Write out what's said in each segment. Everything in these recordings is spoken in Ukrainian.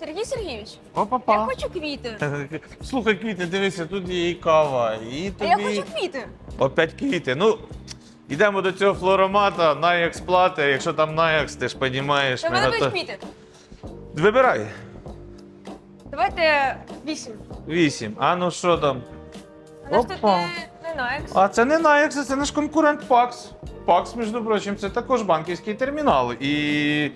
Сергій Сергійович, я Опа-па. хочу квіти. Слухай, квіти, дивися, тут є і кава, і А я хочу квіти. опять квіти. Ну, йдемо до цього флоромата, Наякс плати. Якщо там Наякс, ти ж розумієш. Та в мене гото- будуть квіти. Вибирай. Давайте вісім. Вісім. А ну що там? У нас тут Опа. не, не Найкс. А це не Наякс, це наш конкурент Пакс. Пакс, між прочим, це також банківський термінал. І,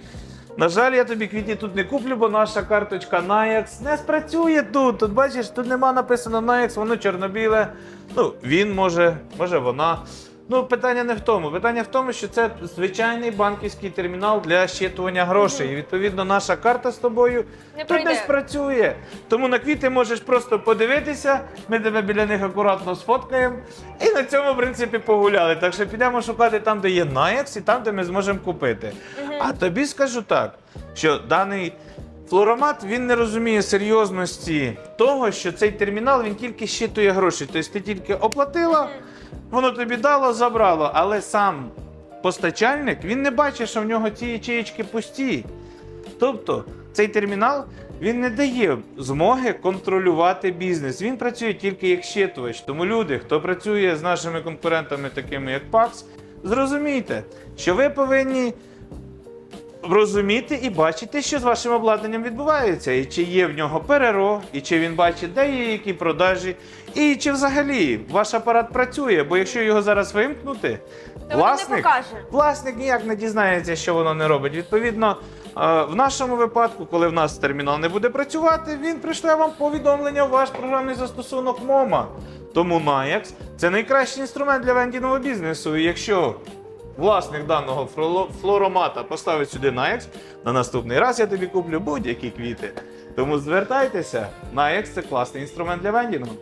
на жаль, я тобі квітні тут не куплю, бо наша карточка Наякс не спрацює тут. Тут бачиш, тут нема написано Наякс, воно чорно-біле. Ну, він може, може вона. Ну, питання не в тому. Питання в тому, що це звичайний банківський термінал для щитування грошей. І відповідно наша карта з тобою Не тут не спрацює. Тому на квіти можеш просто подивитися, ми тебе біля них акуратно сфоткаємо. І на цьому, в принципі, погуляли. Так що підемо шукати там, де є Наякс, і там, де ми зможемо купити. А тобі скажу так, що даний. Флоромат він не розуміє серйозності того, що цей термінал він тільки щитує гроші. Тобто ти тільки оплатила, воно тобі дало, забрало. Але сам постачальник він не бачить, що в нього ці ячеїчки пусті. Тобто цей термінал він не дає змоги контролювати бізнес. Він працює тільки як щитувач. Тому люди, хто працює з нашими конкурентами, такими як ПАКС, зрозумійте, що ви повинні розуміти і бачити, що з вашим обладнанням відбувається, і чи є в нього ПРРО, і чи він бачить, де є які продажі, і чи взагалі ваш апарат працює. Бо якщо його зараз вимкнути, То воно власник ніяк не дізнається, що воно не робить. Відповідно, е, в нашому випадку, коли в нас термінал не буде працювати, він пришле вам повідомлення в ваш програмний застосунок МОМА. Тому Nayax – це найкращий інструмент для вендінгового бізнесу. І якщо власник даного флоромата поставить сюди Nayax, на наступний раз я тобі куплю будь-які квіти. Тому звертайтеся, Nayax – це класний інструмент для вендінгу.